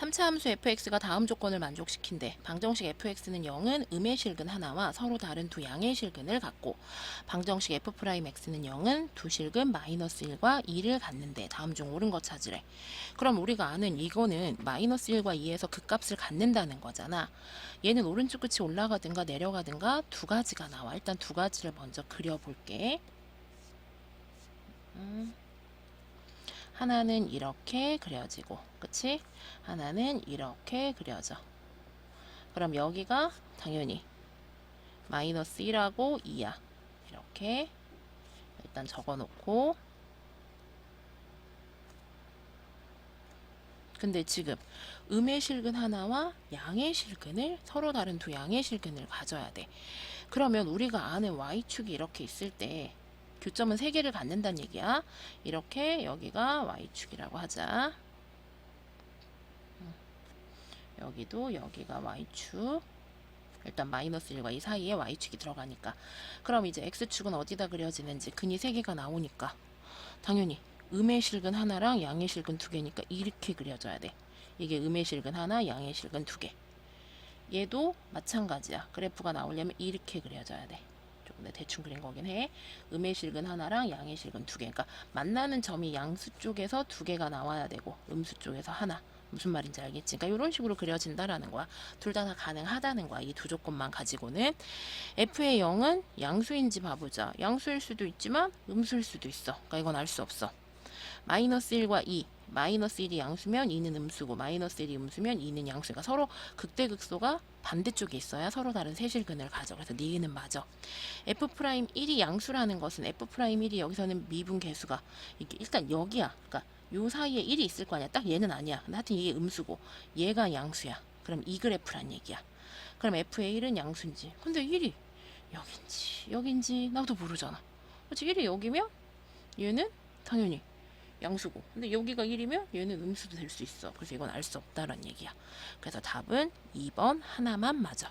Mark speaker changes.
Speaker 1: 3차 함수 fx가 다음 조건을 만족시킨대. 방정식 fx는 0은 음의 실근 하나와 서로 다른 두 양의 실근을 갖고 방정식 f'x는 0은 두 실근 마이너스 1과 2를 갖는데 다음 중 옳은 것 찾으래. 그럼 우리가 아는 이거는 마이너스 1과 2에서 그 값을 갖는다는 거잖아. 얘는 오른쪽 끝이 올라가든가 내려가든가 두 가지가 나와. 일단 두 가지를 먼저 그려볼게. 음. 하나는 이렇게 그려지고, 그치? 하나는 이렇게 그려져. 그럼 여기가 당연히 마이너스 1하고 2야. 이렇게 일단 적어 놓고 근데 지금 음의 실근 하나와 양의 실근을 서로 다른 두 양의 실근을 가져야 돼. 그러면 우리가 아는 y축이 이렇게 있을 때 교점은 세 개를 갖는다는 얘기야. 이렇게 여기가 y축이라고 하자. 음. 여기도 여기가 y축. 일단 마이너스 1과 이 사이에 y축이 들어가니까. 그럼 이제 x축은 어디다 그려지는지 근이 세 개가 나오니까 당연히 음의 실근 하나랑 양의 실근 두 개니까 이렇게 그려져야 돼. 이게 음의 실근 하나, 양의 실근 두 개. 얘도 마찬가지야. 그래프가 나오려면 이렇게 그려져야 돼. 조금 내 대충 그린 거긴 해. 음의 실근 하나랑 양의 실근 두 개. 그러니까 만나는 점이 양수 쪽에서 두 개가 나와야 되고 음수 쪽에서 하나. 무슨 말인지 알겠지? 그러니까 이런 식으로 그려진다라는 거야. 둘 다 다 가능하다는 거야. 이 두 조건만 가지고는 f의 0은 양수인지 봐보자. 양수일 수도 있지만 음수일 수도 있어. 그러니까 이건 알 수 없어. 마이너스 1과 2. 마이너스 1이 양수면 2는 음수고 마이너스 1이 음수면 2는 양수가 서로 극대극소가 반대쪽에 있어야 서로 다른 세실근을 가져. 그래서 니은은 맞아. f 프라임 1이 양수라는 것은 f 프라임 1이 여기서는 미분 개수가 이게 일단 여기야. 그러니까 요 사이에 1이 있을 거 아니야. 딱 얘는 아니야. 근데 하여튼 이게 음수고 얘가 양수야. 그럼 이 그래프란 얘기야. 그럼 f의 1은 양수인지. 근데 1이 여긴지 여긴지 나도 모르잖아. 그렇지 1이 여기면 얘는 당연히 양수고. 근데 여기가 1이면 얘는 음수도 될 수 있어. 그래서 이건 알 수 없다란 얘기야. 그래서 답은 2번 하나만 맞아.